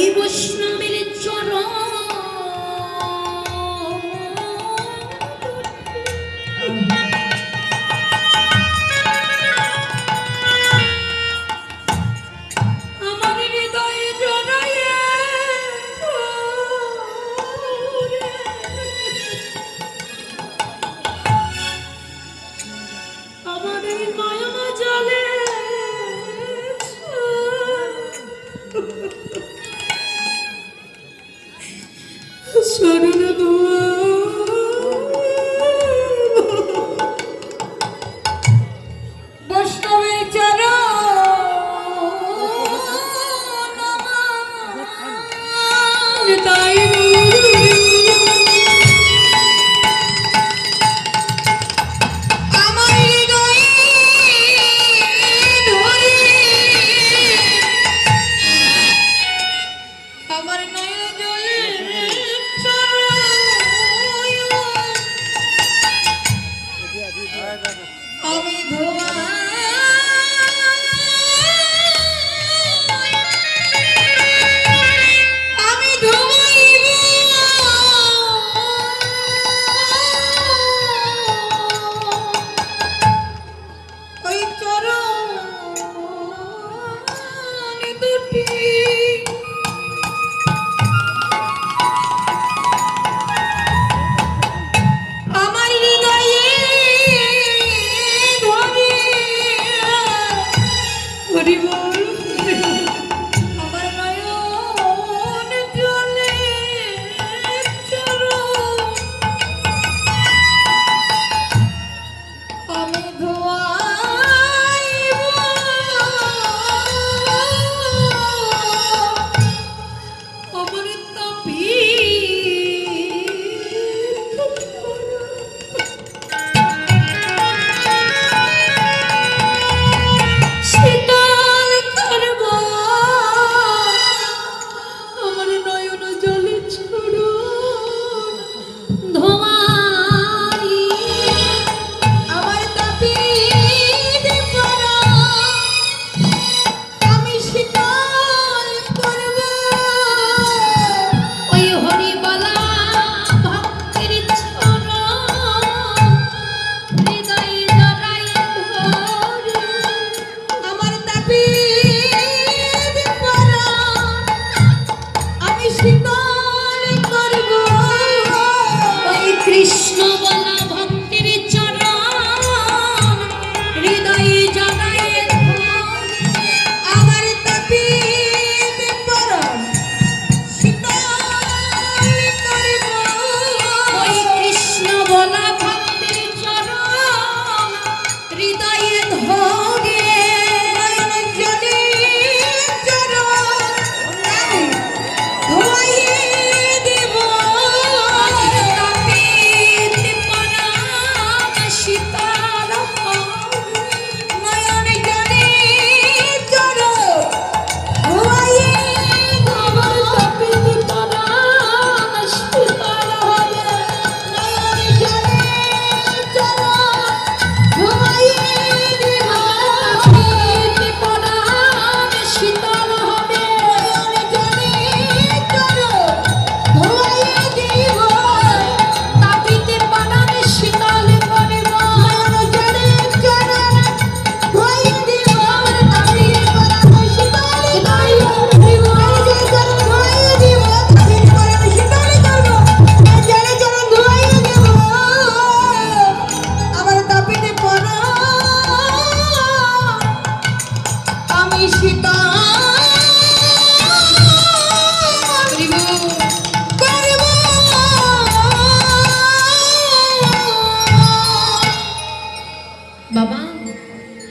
হরি বৈষ্ণবের চরণ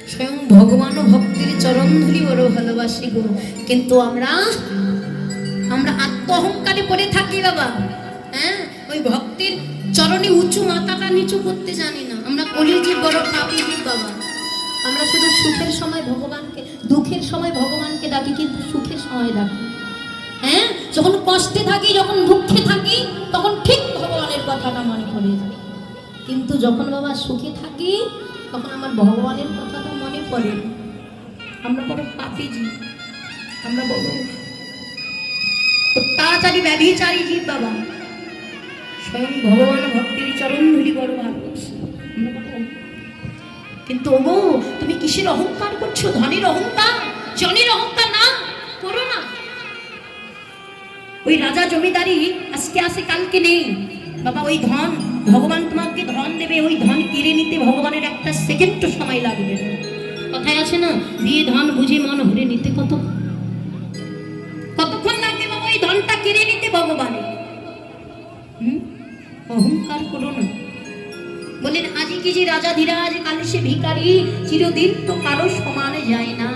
স্বয়ং ভগবান ও ভক্তির চরণ ধুলি বড় ভালোবাসি গো। কিন্তু আমরা আমরা আত্ম অহংকারে পড়ে থাকি বাবা। হ্যাঁ? ওই ভক্তির চরণে উঁচু মাথাটা নিচু করতে জানি না। আমরা কলিজি বড় পাপি জীব বাবা। আমরা শুধু সুখের সময় ভগবানকে, দুঃখের সময় ভগবানকে ডাকি, কিন্তু সুখের সময় ডাকি। হ্যাঁ? যখন কষ্টে থাকি, যখন দুঃখে থাকি, তখন ঠিক ভগবানের কথাটা মনে যায়। কিন্তু যখন বাবা সুখে থাকি, তখন আমার ভগবানের কথাটা মনে আমরা বড় পাপি জীব আমরা বড় অত্যাচারী ব্যভিচারী জীব বাবা। স্বয়ং ভগবান ভক্তির চরণ ধুলি বড় ভালোবাসি কিন্তু ওগো, তুমি কিসের অহংকার করছ? ধনের অহংকার, জনের অহংকার না, করো না। ওই রাজা জমিদারি আজকে আসে, কালকে নেই। বাবা, ওই ধন, ভগবান তোমাকে ধন দেবে, ওই ধন কেড়ে নিতে ভগবানের একটা সেকেন্ড সময় লাগবে। কথায় আছে না, দিয়ে ধন বুঝে মন ভরে নিতে কত? কতক্ষণ লাগবে বাবা ওই ধনটা কেড়ে নিতে ভগবানের? হুম? অহংকার করো না। বলেন আজি কি যে রাজা ধীরাজ, কালে সে ভিকারি চিরদিন তো কারও সমানে যায় না।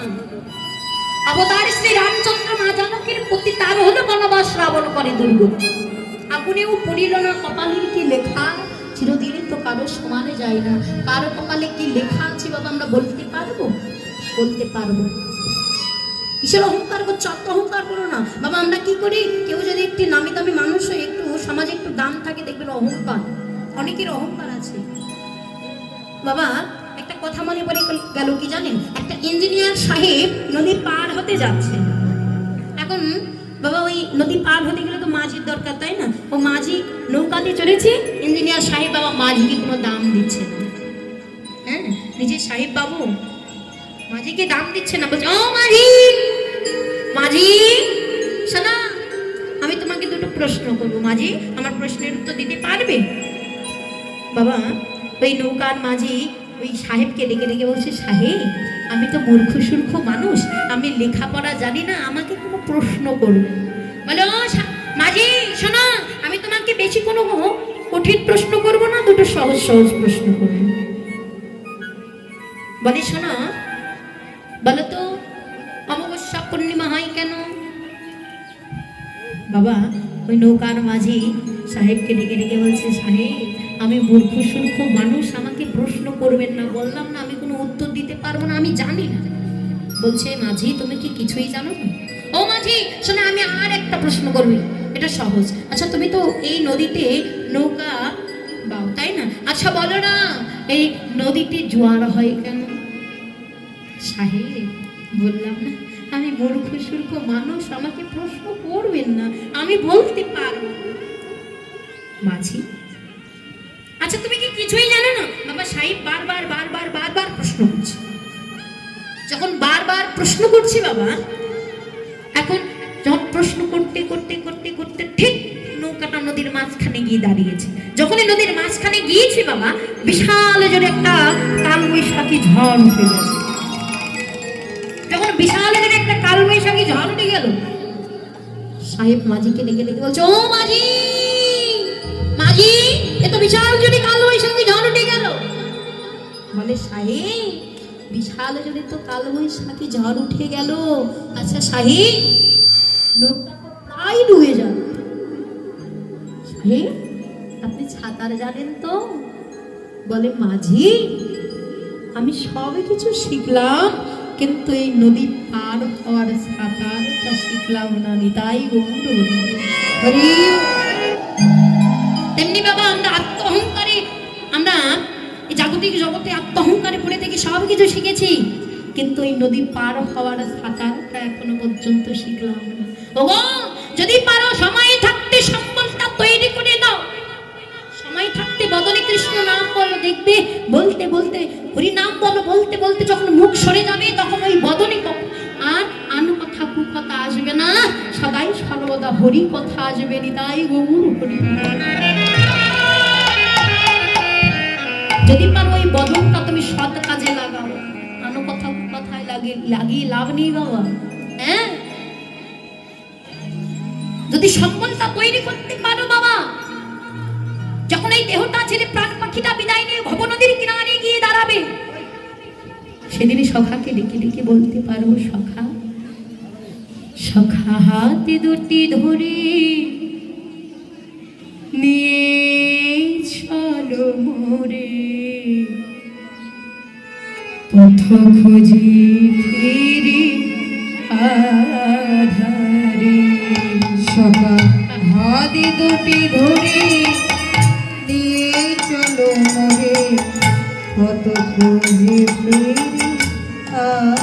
অবতার শ্রী রামচন্দ্র মা জানকীর প্রতি তার হলো বনবাস রাবণ করে দুর্গতি আগুনেও পড়িল না কপালের কি লেখা? চিরদিনই তো কারও সমানে যায় না। কারও কপালে কি লেখা আছে বাবা আমরা বলতে পারব? বলতে পারব কিসের অহংকার করছ অহংকার করো না। বাবা, আমরা কি করি? কেউ যদি একটি নামি দামি মানুষ হয় একটু সমাজে একটু দাম থাকে, দেখবেন অহংকার। অনেকের অহংকার আছে। বাবা, একটা কথা মনে পড়ে গেল কি জানেন? একটা ইঞ্জিনিয়ার সাহেব নদী পার হতে যাচ্ছে। এখন বাবা ওই নদী পার হতে গেলে তো মাঝির দরকার, তাই না? ও মাঝি নৌকাতে চড়েছে, ইঞ্জিনিয়ার সাহেব বাবা মাঝিকে কোনো দাম দিচ্ছে না। হ্যাঁ নিজের সাহেব বাবু মাঝিকে দাম দিচ্ছে না, বলছে, ও মাঝি মাঝি, শোনা, আমি তোমাকে দুটো প্রশ্ন করব, মাঝি, আমার প্রশ্নের উত্তর দিতে পারবে? বাবা, ওই নৌকার মাঝি ওই সাহেবকে ডেকে ডেকে বলছে, সাহেব, আমি তো মূর্খ সূর্খ মানুষ, আমি লেখাপড়া জানি না, আমাকে কোনো প্রশ্ন করবে বলে, ও মাঝি, শোনো, আমি তোমাকে বেশি কোনো কঠিন প্রশ্ন করব না, দুটো সহজ সহজ প্রশ্ন করব। বলে, শোনো, বলো তো, অমাবস্যা পূর্ণিমা হয় কেন? বাবা, ওই নৌকার মাঝি সাহেবকে ডেকে ডেকে বলছে, সাহেব আমি মূর্খ সূর্খ মানুষ, আমাকে প্রশ্ন করবেন না। বললাম, না, আমি কোনো উত্তর দিতে পারব না, আমি জানি না। বলছে, মাঝি, তুমি কি কিছুই জানো না? ও মাঝি, শোনো, আমি আর একটা প্রশ্ন করবি। এটা সহজ। আচ্ছা তুমি তো এই নদীতে নৌকা বাও, তাই না? আচ্ছা বলো না, এই নদীতে জোয়ার হয় কেন? সাহেব বললাম না, আমি মূর্খ সূর্খ মানুষ, আমাকে প্রশ্ন করবেন না, আমি বলতে পারব মাঝি আচ্ছা তুমি কি কিছুই জানো না? বাবা সাহেব বারবার বারবার বারবার প্রশ্ন করছে। যখন বারবার প্রশ্ন করছি বাবা, এখন যখন প্রশ্ন করতে করতে করতে করতে ঠিক নৌকাটা নদীর মাঝখানে গিয়ে দাঁড়িয়েছে। যখনই নদীর মাঝখানে গিয়েছি বাবা, বিশাল জোরে একটা কাল বৈশাখী ঝড় উঠে গেছে যখন বিশাল জোরে একটা কাল বৈশাখী ঝড় উঠে গেল, সাহেব মাঝিকে ডেকে ডেকে বলছে, ও মাঝি মাঝি এ তো বিশাল জোরে কাল বৈশাখী ঝড় উঠে গেল। বলে, সাহেব, বিশাল যদি তো কাল বৈশাখী ঝড় উঠে গেল। আচ্ছা সাহেব, লোকটা তো প্রায় ডুবে যাবে। সাহেব, আপনি সাঁতার জানেন তো? বলে, মাঝি, আমি সব কিছু শিখলাম, কিন্তু এই নদী পার হওয়ার সাঁতারটা শিখলাম না, নিতাই গৌর হরি তেমনি বাবা আমরা আত্ম অহংকারে আমরা এই জাগতিক জগতে আত্ম অহংকারে পড়ে থেকে সব কিছু শিখেছি। কিন্তু এই নদী পার হওয়ার সাঁতারটা এখনও পর্যন্ত শিখলাম না। যদি পারো সময় থাকতে সম্বলটা তৈরি করে দাও। সময় থাকতে বদলে কৃষ্ণ নাম বলো, দেখবে বলতে বলতে, হরি নাম বলো, বলতে বলতে যখন মুখ সরে যাবে, তখন ওই বদলে ক- আর আন কথা কু কথা আসবে না। সদাই সর্বদা হরি কথা আসবে, নিতাই গৌর হরি যদি পারো ওই বদনটা তুমি সৎ কাজে লাগাও। আনো কথা, কথায় লাগিয়ে লাগিয়ে লাভ নেই বাবা। হ্যাঁ? যদি সম্বলটা তৈরি করতে পারো বাবা, যখন এই দেহটা ছেড়ে প্রাণ পাখিটা বিদায় নিয়ে ভব নদীর কিনারে গিয়ে দাঁড়াবে, সেদিনই সখাকে ডেকে ডেকে বলতে পারব সখা সখা হাতে দুটি ধরে নিয়ে চলো মোরে। পথ খুঁজি ফিরি আধারে। সকা হাতে দুটি ধরে নিয়ে চলো মরে। কত খুঁজে ফিরি আধারে।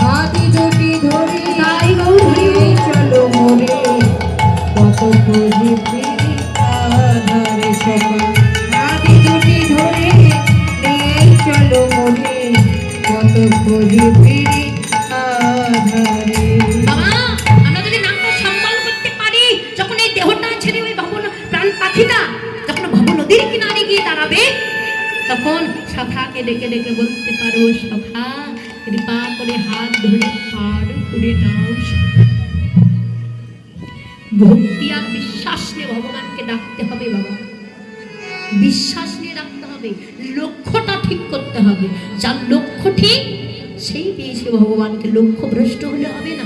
হাতি দুটি ধরে তাই গৌরী, চলো মোরে। কত খুঁজি আধারে সকা হাতি দুটি ধরে এই চলো মোরে। কত খুঁজি ফিরি আধারে পাখিটা যখন ভব নদীর কিনারে গিয়ে দাঁড়াবে, তখন সখাকে ডেকে ডেকে বলতে পারো, সখা কৃপা করে হাত ধরে পার করে দাও। ভক্তি আর বিশ্বাস নিয়ে ভগবানকে ডাকতে হবে বাবা। বিশ্বাস নিয়ে ডাকতে হবে, লক্ষ্যটা ঠিক করতে হবে। যার লক্ষ্য ঠিক, সেই পেয়েছে ভগবানকে। লক্ষ্য ভ্রষ্ট হলে হবে না।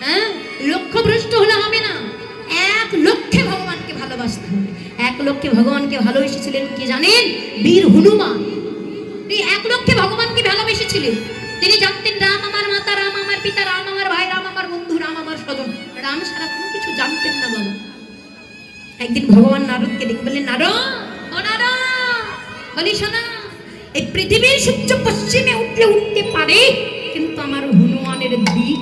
হ্যাঁ লক্ষ্য ভ্রষ্ট হলে হবে না। এক লক্ষ্যে ভগবানকে ভালোবাসতে হবে। এক লক্ষ্যে ভগবানকে ভালোবেসেছিলেন কি জানেন? বীর হনুমান। তিনি এক লক্ষ্যে ভগবানকে ভালোবেসেছিলেন তিনি জানতেন রাম আমার মাতা, রাম আমার পিতা, রাম আমার ভাই, রাম আমার বন্ধু, রাম আমার স্বজন। রাম ছাড়া কোনো কিছু জানতেন না বাবা একদিন ভগবান নারদকে ডেকে বললেন, নারদ, ও নারদ, বলি শোনা, এই পৃথিবীর সূর্য পশ্চিমে উঠলে উঠতে পারে, কিন্তু আমার হনুমানের দিক